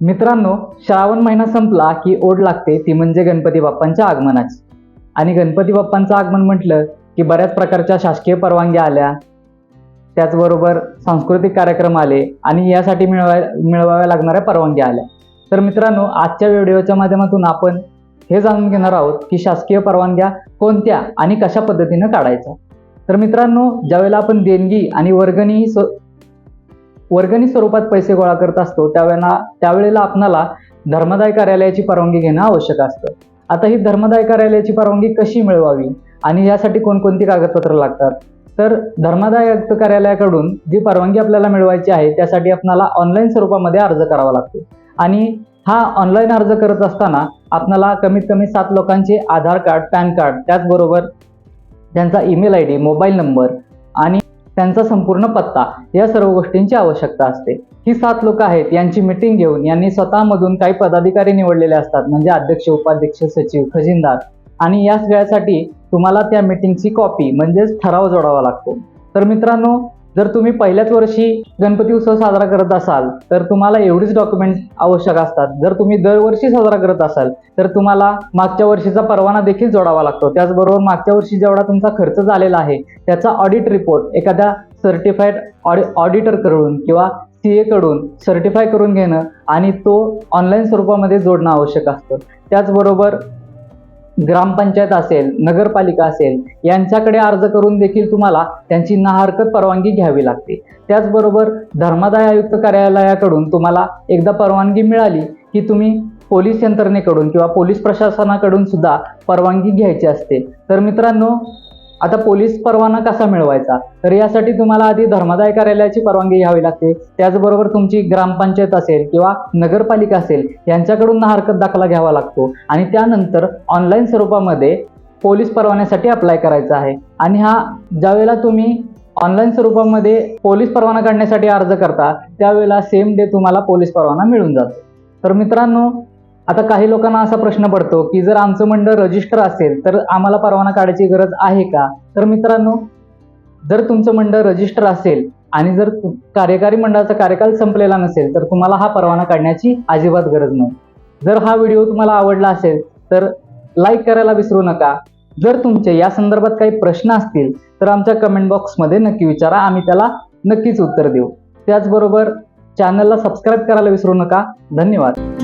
मित्रांनो श्रावण महिना संपला की ओढ लागते ती म्हणजे गणपती बाप्पांच्या आगमनाची. आणि गणपती बाप्पांचं आगमन म्हटलं की बऱ्याच प्रकारच्या शासकीय परवानग्या आल्या. त्याचबरोबर सांस्कृतिक कार्यक्रम आले आणि यासाठी मिळवाय मिळवाव्या लागणाऱ्या परवानग्या आल्या. तर मित्रांनो आजच्या व्हिडिओच्या माध्यमातून आपण हे जाणून घेणार आहोत की शासकीय परवानग्या कोणत्या आणि कशा पद्धतीनं काढायच्या. तर मित्रांनो ज्यावेळेला आपण देणगी आणि वर्गणी वर्गणी स्वरूपात पैसे गोळा करत असतो त्यावेळेला त्यावेळेला आपणाला धर्मदाय कार्यालयाची परवानगी घेणं आवश्यक असतं. आता ही धर्मदाय कार्यालयाची परवानगी कशी मिळवावी आणि यासाठी कोणकोणती कागदपत्र लागतात? तर धर्मदाय आयुक्त कार्यालयाकडून जी परवानगी आपल्याला मिळवायची आहे त्यासाठी आपणाला ऑनलाईन स्वरूपामध्ये अर्ज करावा लागतो. आणि हा ऑनलाईन अर्ज करत असताना आपल्याला कमीत कमी सात लोकांचे आधार कार्ड पॅन कार्ड त्याचबरोबर त्यांचा email I D mobile number आणि त्यांचा संपूर्ण पत्ता या सर्व गोष्टींची आवश्यकता असते. ही सात लोक आहेत यांची मिटिंग घेऊन यांनी स्वतःमधून काही पदाधिकारी निवडलेले असतात म्हणजे अध्यक्ष उपाध्यक्ष सचिव खजिनदार. आणि या सगळ्यासाठी तुम्हाला त्या मिटिंगची कॉपी म्हणजेच ठराव जोडावा लागतो. तर मित्रांनो जर तुम्ही पहिल्याच वर्षी गणपती उत्सव साजरा करत असाल तर तुम्हाला एवढीच डॉक्युमेंट आवश्यक असतात. जर तुम्ही दरवर्षी साजरा करत असाल तर तुम्हाला मागच्या वर्षीचा परवाना देखील जोडावा लागतो. त्याचबरोबर मागच्या वर्षी जेवढा तुमचा खर्च झालेला आहे त्याचा ऑडिट रिपोर्ट एखाद्या सर्टिफाईड ऑडि ऑडिटरकडून किंवा सी एकडून सर्टिफाय करून घेणं आणि तो ऑनलाईन स्वरूपामध्ये जोडणं आवश्यक असतं. त्याचबरोबर ग्रामपंचायत असेल नगरपालिका असेल यांच्याकडे अर्ज करून देखील तुम्हाला त्यांची नाहरकत परवानगी घ्यावी लागते. त्याचबरोबर धर्मादाय आयुक्त कार्यालयाकडून तुम्हाला एकदा परवानगी मिळाली की तुम्ही पोलीस यंत्रणेकडून किंवा पोलीस प्रशासनाकडून सुद्धा परवानगी घ्यायची असते. तर मित्रांनो आता पोलीस परवाना कसा मिळवायचा? तर यासाठी तुम्हाला आधी धर्मादाय कार्यालयाची परवानगी घ्यावी लागते. त्याचबरोबर तुमची ग्रामपंचायत असेल किंवा नगरपालिका असेल यांच्याकडून हरकत दाखला घ्यावा लागतो. आणि त्यानंतर ऑनलाईन स्वरूपामध्ये पोलीस परवान्यासाठी अप्लाय करायचा आहे. आणि हा ज्यावेळेला तुम्ही ऑनलाईन स्वरूपामध्ये पोलीस परवाना काढण्यासाठी अर्ज करता त्यावेळेला सेम डे तुम्हाला पोलीस परवाना मिळून जातो. तर मित्रांनो आता काही लोकांना असा प्रश्न पडतो की जर आमचं मंडळ रजिस्टर असेल तर आम्हाला परवाना काढायची गरज आहे का? तर मित्रांनो जर तुमचं मंडळ रजिस्टर असेल आणि जर कार्यकारी मंडळाचा कार्यकाल संपलेला नसेल तर तुम्हाला हा परवाना काढण्याची अजिबात गरज नाही. जर हा व्हिडिओ तुम्हाला आवडला असेल तर लाईक करायला विसरू नका. जर तुमचे या संदर्भात काही प्रश्न असतील तर आमच्या कमेंट बॉक्समध्ये नक्की विचारा. आम्ही त्याला नक्कीच उत्तर देऊ. त्याचबरोबर चॅनलला सबस्क्राईब करायला विसरू नका. धन्यवाद.